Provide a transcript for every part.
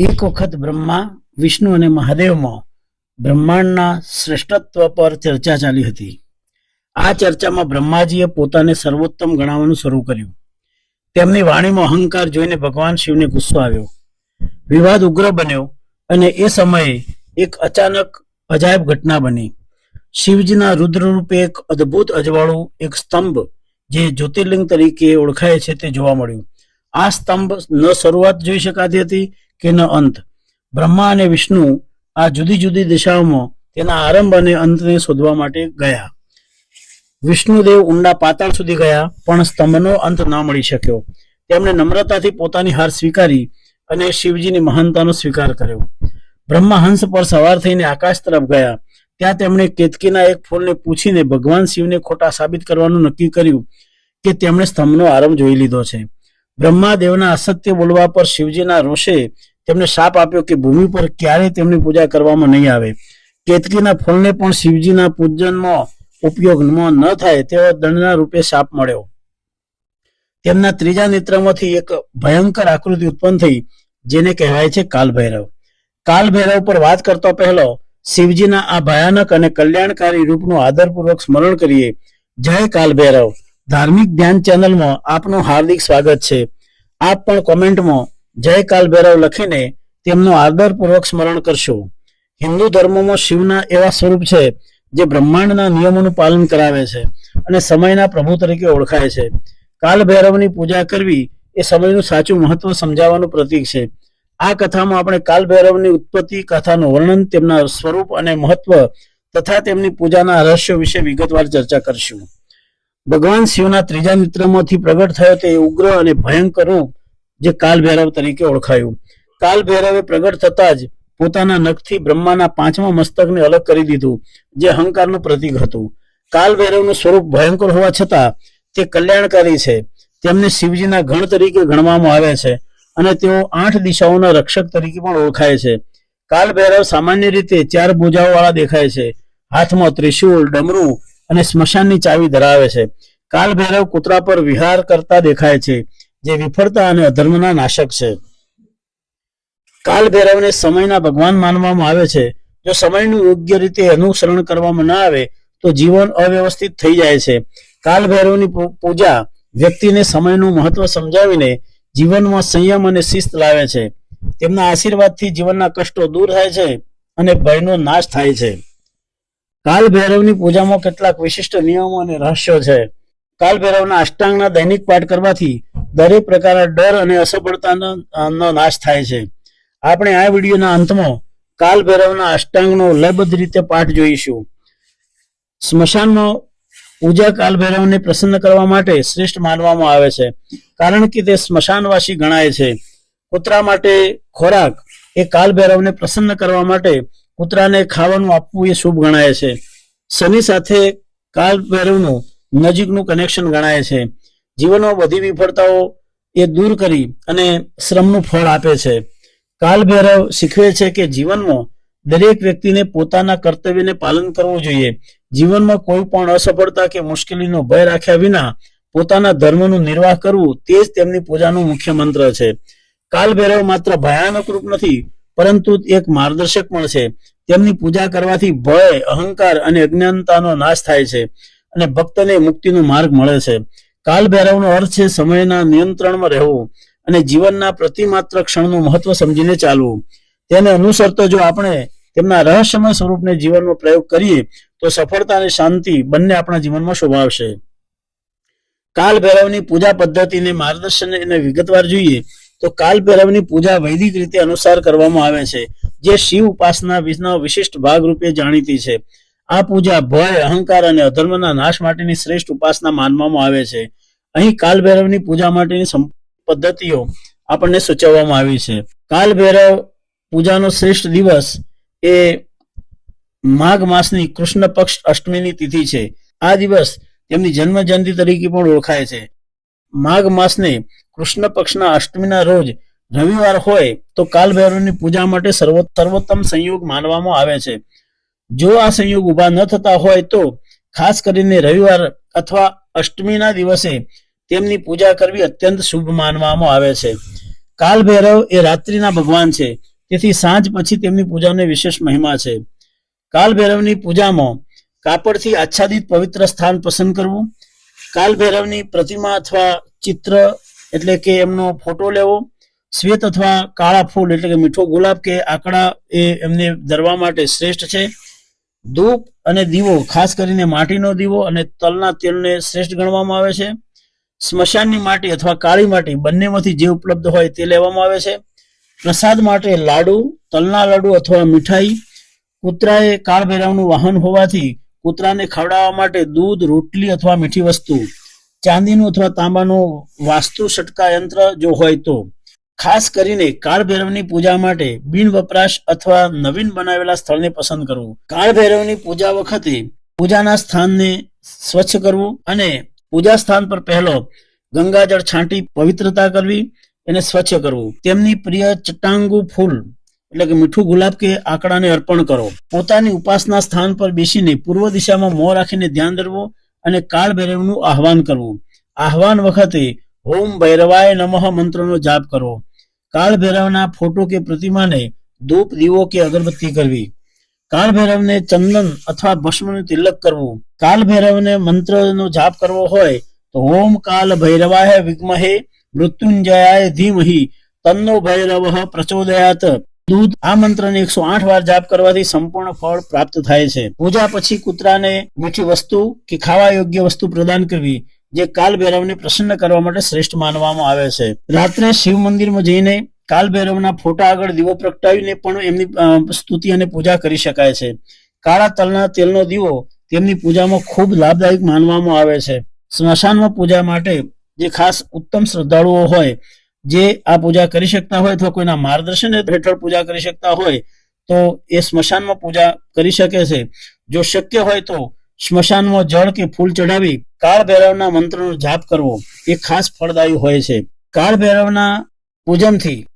એક વખત બ્રહ્મા, વિષ્ણુ અને મહાદેવમાં બ્રહ્માંડના શ્રેષ્ઠત્વ પર ચર્ચા ચાલી હતી. આ ચર્ચામાં બ્રહ્માજીએ પોતાને સર્વોત્તમ ગણાવવાનું શરૂ કર્યું. તેમની વાણીમાં અહંકાર જોઈને ભગવાન શિવને ગુસ્સો આવ્યો. વિવાદ ઉગ્ર બન્યો અને એ સમયે એક અચાનક અજાયબ ઘટના બની. શિવજીના રુદ્ર રૂપે એક અદ્ભુત અજવાળું એક સ્તંભ, જે જ્યોતિર્લિંગ તરીકે ઓળખાય છે તે જોવા મળ્યું. આ સ્તંભ ન શરૂઆત જોઈ શકાતી હતી કે ન અંત. બ્રહ્મા અને વિષ્ણુ આ જુદી જુદી દિશાઓમાં તેના આરંભ અને અંતને શોધવા માટે ગયા. વિષ્ણુદેવ ઊંડા પાતાળ સુધી ગયા, પણ સ્તંભનો અંત ન મળી શક્યો. તેમણે નમ્રતાથી પોતાની હાર સ્વીકારી અને શિવજીની મહાનતાનો સ્વીકાર કર્યો. બ્રહ્મા હંસ પર સવાર થઈને આકાશ તરફ ગયા. ત્યાં તેમણે કેતકીના એક ફૂલને પૂછીને ભગવાન શિવને ખોટા સાબિત કરવાનું નક્કી કર્યું કે તેમણે સ્તંભનો આરંભ જોઈ લીધો છે. બ્રહ્માદેવના અસત્ય બોલવા પર શિવજીના રોષે તેમને શાપ આપ્યો કે ભૂમિ પર ક્યારેય તેમની પૂજા કરવામાં નહીં આવે. કેતકીના ફળને પણ શિવજીના પૂજનમાં ઉપયોગમાં ન થાય તેવા દંડના રૂપે શાપ મળ્યો. તેમના ત્રીજા નેત્રમાંથી એક ભયંકર આકૃતિ ઉત્પન્ન થઈ, જેને કહેવાય છે કાલભૈરવ. કાલભૈરવ પર વાત કરતો પહેલો, શિવજીના આ ભયાનક અને કલ્યાણકારી રૂપનું આદરપૂર્વક સ્મરણ કરીએ. જય કાલભૈરવ. ધાર્મિક ધ્યાન ચેનલમાં આપનું હાર્દિક સ્વાગત છે. આપ પણ કોમેન્ટમાં જય કાલભૈરવ લખીને તેમનું આદરપૂર્વક સ્મરણ કરશો. હિન્દુ ધર્મમાં શિવના એવા સ્વરૂપ છે જે બ્રહ્માંડના નિયમોનું પાલન કરાવે છે અને સમયના પ્રભુ તરીકે ઓળખાય છે. કાલ ભૈરવની પૂજા કરવી એ સમયનું સાચું મહત્વ સમજાવવાનું પ્રતીક છે. આ કથામાં આપણે કાલ ભૈરવની ઉત્પત્તિ કથાનું વર્ણન, તેમના સ્વરૂપ અને મહત્વ તથા તેમની પૂજાના રહસ્યો વિશે વિગતવાર ચર્ચા કરીશું. ભગવાન શિવના ત્રીજા મિત્રમાંથી પ્રગટ થયો તે ઉગ્ર અને ભયંકર રૂપ જે કાલ ભૈરવ તરીકે ઓળખાયું. કાલ ભૈરવે પ્રગટ થતા જ પોતાના નખથી બ્રહ્માના પાંચમા મસ્તકને અલગ કરી દીધું, જે અહંકારનું પ્રતીક હતું. કાલ ભૈરવનું સ્વરૂપ ભયંકર હોવા છતાં તે કલ્યાણકારી છે. તેમને શિવજીના ગણ તરીકે ગણવામાં આવે છે અને તેઓ આઠ દિશાઓના રક્ષક તરીકે પણ ઓળખાય છે. કાલ ભૈરવ સામાન્ય રીતે ચાર બોજાઓવાળા દેખાય છે. હાથમાં ત્રિશુલ ડમરું અને સ્મશાનની ચાવી ધરાવે છે. કાલ ભૈરવ કૂતરા પર વિહાર કરતા દેખાય છે. જે વિફળતા અને અધર્મના નાશક છે. કાલ ભૈરવને સમયના ભગવાન માનવામાં આવે છે. જો સમયનું યોગ્ય રીતે અનુસરણ કરવામાં ના આવે, તો જીવન અવ્યવસ્થિત થઈ જાય છે. કાલ ભૈરવની પૂજા વ્યક્તિને સમયનું મહત્વ સમજાવીને જીવનમાં સંયમ અને શિસ્ત લાવે છે. તેમના આશીર્વાદથી જીવનના કષ્ટો દૂર થાય છે અને ભયનો નાશ થાય છે. કાલ ભૈરવની પૂજામાં કેટલાક વિશિષ્ટ નિયમો અને રહસ્યો છે. કાલ ભૈરવના અષ્ટાંગના દૈનિક પાઠ કરવાથી દરેક પ્રકારના ડર અને અસફળતાનો નાશ થાય છે. આપણે આ વિડીયોના અંતમાં કાલ ભૈરવના અષ્ટાંગનો લયબદ્ધ રીતે પાઠ જોઈશું. સ્મશાનમાં પૂજા કાલ ભૈરવને પ્રસન્ન કરવા માટે શ્રેષ્ઠ માનવામાં આવે છે, કારણ કે તે સ્મશાનવાસી ગણાય છે. કૂતરા માટે ખોરાક એ કાલ ભૈરવને પ્રસન્ન કરવા માટે કૂતરાને ખાવાનું આપવું એ શુભ ગણાય છે. શનિ સાથે કાલ ભૈરવનું નજીકનું કનેક્શન ગણાય છે. જીવનમાં બધી વિફળતાઓ એ દૂર કરી અને શ્રમનું ફળ આપે છે. કાલ ભૈરવ શીખવે છે કે જીવનમાં દરેક વ્યક્તિને પોતાના કર્તવ્યને પાલન કરવું જોઈએ. જીવનમાં કોઈ પણ અસફળતા કે મુશ્કેલીનો ભય રાખ્યા વિના પોતાના ધર્મનું નિર્વાહ કરવું તે જ તેમની પૂજાનું મુખ્ય મંત્ર છે. કાલ ભૈરવ માત્ર ભયાનક રૂપ નથી, પરંતુ એક માર્ગદર્શક પણ છે. તેમની પૂજા કરવાથી ભય, અહંકાર અને અજ્ઞાનતાનો નાશ થાય છે. અને ભક્તને મુક્તિનો માર્ગ મળે છે. કાલ ભૈરવનો અર્થ છે સમયના નિયંત્રણમાં રહેવું અને જીવનના પ્રતિમાત્ર ક્ષણનું મહત્વ સમજીને ચાલવું. તેને અનુસરતો જો આપણે તેમના રહસ્યમય સ્વરૂપને જીવનમાં પ્રયોગ કરીએ, તો સફળતા અને શાંતિ બંને આપણા જીવનમાં શોભાવશે કાલ ભૈરવની પૂજા પદ્ધતિને માર્ગદર્શન એને વિગતવાર જોઈએ, તો કાલ ભૈરવની પૂજા વૈદિક રીતે અનુસાર કરવામાં આવે છે, જે શિવ ઉપાસના વિશિષ્ટ ભાગ રૂપે જાણીતી છે. આ પૂજા ભય, અહંકાર અને અધર્મના નાશ માટેની શ્રેષ્ઠ ઉપાસના માનવામાં આવે છે. અહીં કાલ ભૈરવની પૂજા માટેની પદ્ધતિઓ આપણને સૂચવવામાં આવી છે. કાલ ભૈરવ પૂજાનો શ્રેષ્ઠ દિવસ એ માઘ માસની કૃષ્ણ પક્ષ અષ્ટમીની તિથિ છે. આ દિવસ તેમની જન્મ જયંતિ તરીકે પણ ઓળખાય છે. માઘ માસને કૃષ્ણ પક્ષના અષ્ટમીના રોજ રવિવાર હોય તો કાલ ભૈરવની પૂજા માટે સર્વો, સર્વોત્તમ સંયોગ માનવામાં આવે છે. જો આ સંયોગ ઊભા ન થતા હોય તો, ખાસ કરીને રવિવાર અથવા અષ્ટમીના દિવસે તેમની પૂજા કરવી અત્યંત શુભ માનવામાં આવે છે. કાલ ભૈરવ એ રાત્રિના ભગવાન છે. તેથી સાંજ પછી તેમની પૂજાનો વિશેષ મહિમા છે. કાલ ભૈરવની પૂજામાં કાપડથી આચ્છાદિત પવિત્ર સ્થાન પસંદ કરવું. કાલ ભૈરવની પ્રતિમા અથવા ચિત્ર એટલે કે એમનો ફોટો લેવો. શ્વેત અથવા કાળા ફૂલ એટલે કે મીઠો ગુલાબ કે આંકડા એ એમને ધરવા માટે શ્રેષ્ઠ છે. ધૂપ અને દીવો, ખાસ કરીને માટીનો દીવો અને તલના તેલને શ્રેષ્ઠ ગણવામાં આવે છે. સ્મશાનની માટી અથવા કાળી માટી બંનેમાંથી જે ઉપલબ્ધ હોય તે લેવામાં આવે છે. પ્રસાદ માટે લાડુ, તલના લાડુ અથવા મીઠાઈ. કૂતરાએ કાળ ભૈરવનું વાહન હોવાથી કૂતરાને ખવડાવવા માટે દૂધ, રોટલી અથવા મીઠી વસ્તુ. ચાંદીનું અથવા તાંબાનું વાસ્તુ ષટકા યંત્ર જો હોય તો. ખાસ કરીને કાળ ભૈરવની પૂજા માટે બિન વપરાશ અથવા નવીન બનાવેલા સ્થળને પસંદ કરવું. કાળ ભૈરવની પૂજા વખતે પૂજાના સ્થાનને સ્વચ્છ કરવું અને પૂજા સ્થાન પર પહેલો ગંગાજળ છાંટી પવિત્રતા કરવી એને સ્વચ્છ કરવું. તેમની પ્રિય ચટાંગુ ફૂલ, એટલે કે મીઠું ગુલાબ કે આંકડાને અર્પણ કરો. પોતાની ઉપાસના સ્થાન પર બેસીને પૂર્વ દિશામાં મોં રાખીને ધ્યાન ધરવો અને કાળ ભૈરવનું આહવાન કરવું. આહવાન વખતે ઓમ ભૈરવાય નમઃ મંત્રનો જાપ કરવો કાળ ભૈરવના ફોટો કે પ્રતિમાને ધૂપ, દીવો કે અગરબત્તી કરવી. કાળ ભૈરવને ચંદન અથવા ભસ્મનું તિલક કરવું. કાળ ભૈરવને મંત્રનો જાપ કરવો હોય તો ઓમ કાલ ભૈરવાય વિગ્મહે મૃત્યુંજયાય ધીમહિ, તન્નો ભૈરવ પ્રચોદયાત. દૂધ, આ મંત્રને એકસો આઠ વાર જાપ કરવાથી સંપૂર્ણ ફળ પ્રાપ્ત થાય છે. પૂજા પછી કૂતરાને મીઠી વસ્તુ કે ખાવા યોગ્ય વસ્તુ પ્રદાન કરવી. જે કાલ ભૈરવને પ્રસન્ન કરવા માટે શ્રેષ્ઠ માનવામાં આવે છે. રાત્રે શિવ મંદિરમાં જઈને કાલ ભૈરવના ફોટા આગળ દીવો પ્રગટાવીને પણ એમની સ્તુતિ અને પૂજા કરી શકાય છે. કાળા તલના તેલનો દીવો તેમની પૂજામાં ખૂબ લાભદાયક માનવામાં આવે છે. સ્મશાનમાં પૂજા માટે જે ખાસ ઉત્તમ શ્રદ્ધાળુઓ હોય, જે આ પૂજા કરી શકતા હોય અથવા કોઈના માર્ગદર્શન હેઠળ પૂજા કરી શકતા હોય, તો એ સ્મશાનમાં પૂજા કરી શકે છે. જો શક્ય હોય તો સ્મશાનમાં જળ કે ફૂલ ચડાવી કાળ ભૈરવના મંત્રનો જાપ કરવો એ ખાસ ફળદાયી હોય છે. કાળ ભૈરવના પૂજનથી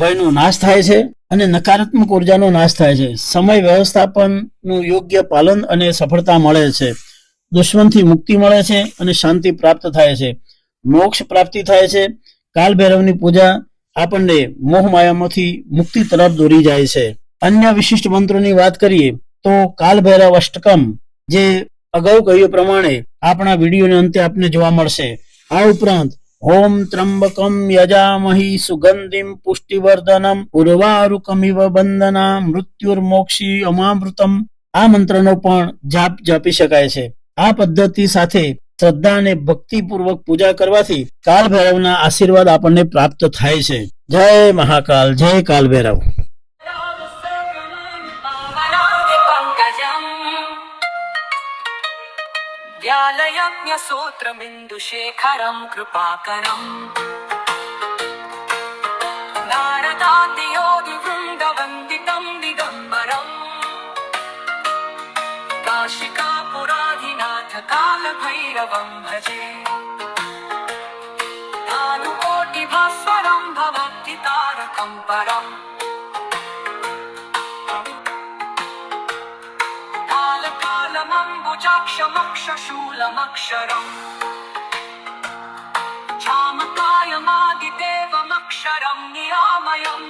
ભયનો નાશ થાય છે અને નકારાત્મક ઉર્જાનો નાશ થાય છે. સમય વ્યવસ્થાપનનું યોગ્ય પાલન અને સફળતા મળે છે. દુશ્મનથી મુક્તિ મળે છે અને શાંતિ પ્રાપ્ત થાય છે. મોક્ષ પ્રાપ્તિ થાય છે. કાલ ભૈરવની પૂજા આપણને મોહ માયામાંથી મુક્તિ તરફ દોરી જાય છે. અન્ય વિશિષ્ટ મંત્રોની વાત કરીએ તો કાલ ભૈરવ અષ્ટકમ જે અગાઉ કહ્યું પ્રમાણે આપણા વિડીયોના અંતે આપને જોવા મળશે. આ ઉપરાંત, ઓમ ત્રંબકમ યજામહી સુગંધિમ પુષ્ટિવર્ધનમ ઉર્વારુકમિવ બંદના મૃત્યુર્મોક્ષી અમામૃતમ. આ મંત્રનો પણ જાપ જાપી શકાય છે. આ પદ્ધતિ સાથે શ્રદ્ધા અને ભક્તિપૂર્વક પૂજા કરવાથી કાલ ભૈરવના આશીર્વાદ આપણને પ્રાપ્ત થાય છે. જય મહાકાલ, જય કાલ ભૈરવ ्यालयम्यसोत्रमिन्दुशेखरं कृपाकरम्। नारदातियोदिवृन्दवन्ति दिगम्बरम्। काशिकापुराधिनाथ कालभैरवं भजे धानुकोटिभास्वरं भवन्ति तारकम्परम् कालकालमम्बुजाक्षमक्षशूलमक्षरम् क्षामकायमादिदेवमक्षरम् निरामयम्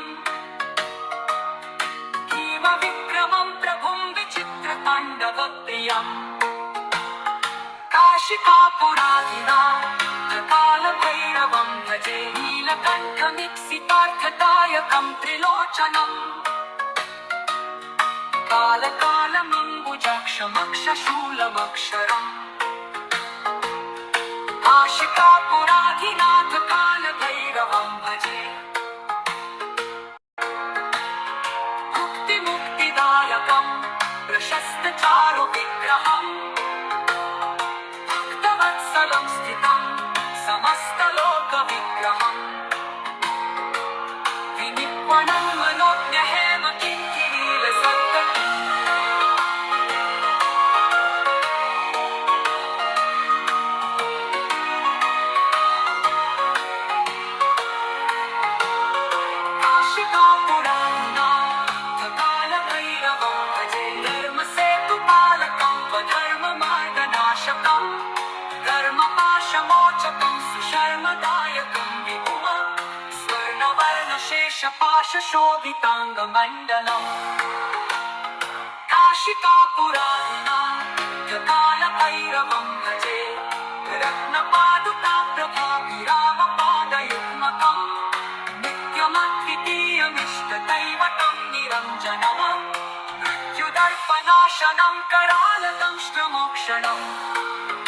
भीमविक्रमम् प्रभुम् विचित्रताण्डवप्रियम् काशिकापुराधिना कालभैरवम् भजे नीलकण्ठमिप्सितार्थदायकम् त्रिलोचनम् कालकालमम्बुजाक्षमक्षशूलमक्षरम् आशिकापुराधिनाथ Karma paşa moça kumsu şarma da yakın bir kuma Sırna varna şeşe paşa şovi tanga mandala Kaşi kapurana yakala kayra vangace Rakna paduka prabhavi rama pada yukmakam Nitya matri tiya mishta daiva tam niranjanama Rikyudarpanashanam karalatam shtramokshanam Rikyudarpanashanam karalatam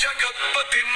జగత్పతిం.